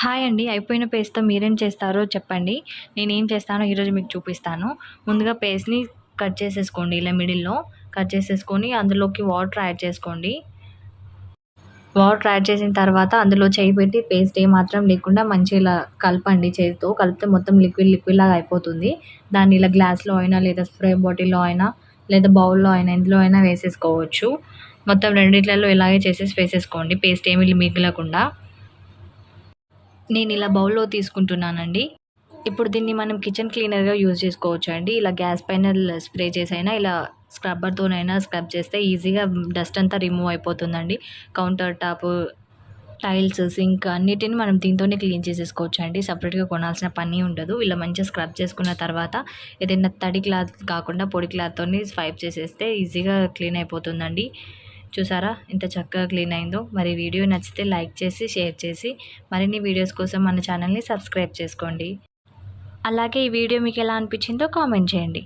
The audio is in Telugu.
హాయ్ అండి అయిపోయిన పేస్ట్తో మీరేం చేస్తారో చెప్పండి. నేనేం చేస్తానో ఈరోజు మీకు చూపిస్తాను. ముందుగా పేస్ట్ని కట్ చేసేసుకోండి ఇలా మిడిల్లో. కట్ చేసేసుకొని అందులోకి వాటర్ యాడ్ చేసుకోండి. వాటర్ యాడ్ చేసిన తర్వాత అందులో చేయి పెట్టి పేస్ట్ ఏమాత్రం లేకుండా మంచిగా ఇలా కలపండి. చేతితో కలిపితే మొత్తం లిక్విడ్ లిక్విడ్ లాగా అయిపోతుంది. దాన్ని ఇలా గ్లాస్లో అయినా లేదా స్ప్రే బాటిల్లో అయినా లేదా బౌల్లో అయినా ఇందులో అయినా వేసేసుకోవచ్చు. మొత్తం రెండిట్లలో ఇలాగే చేసేసి వేసేసుకోండి. పేస్ట్ ఏమి మిగలకుండా నేను ఇలా బౌల్లో తీసుకుంటున్నానండి. ఇప్పుడు దీన్ని మనం కిచెన్ క్లీనర్గా యూజ్ చేసుకోవచ్చు అండి ఇలా గ్యాస్ పైన స్ప్రే చేసైనా ఇలా స్క్రబ్బర్తోనైనా స్క్రబ్ చేస్తే ఈజీగా డస్ట్ అంతా రిమూవ్ అయిపోతుందండి. కౌంటర్ టాప్ టైల్స్ సింక్ అన్నిటిని మనం దీంతోనే క్లీన్ చేసేసుకోవచ్చు అండి సపరేట్గా కొనాల్సిన పని ఉండదు. ఇలా మంచిగా స్క్రబ్ చేసుకున్న తర్వాత ఏదైనా తడి క్లాత్ కాకుండా పొడి క్లాత్తో స్వైప్ చేసేస్తే ఈజీగా క్లీన్ అయిపోతుందండి. చూసారా? ఇంత చక్కగా క్లీన్ అయిందో. మరి వీడియో నచ్చితే లైక్ చేసి షేర్ చేసి మరిన్ని వీడియోస్ కోసం మన ఛానల్ని సబ్స్క్రైబ్ చేసుకోండి. అలాగే ఈ వీడియో మీకు ఎలా అనిపించిందో కామెంట్ చేయండి.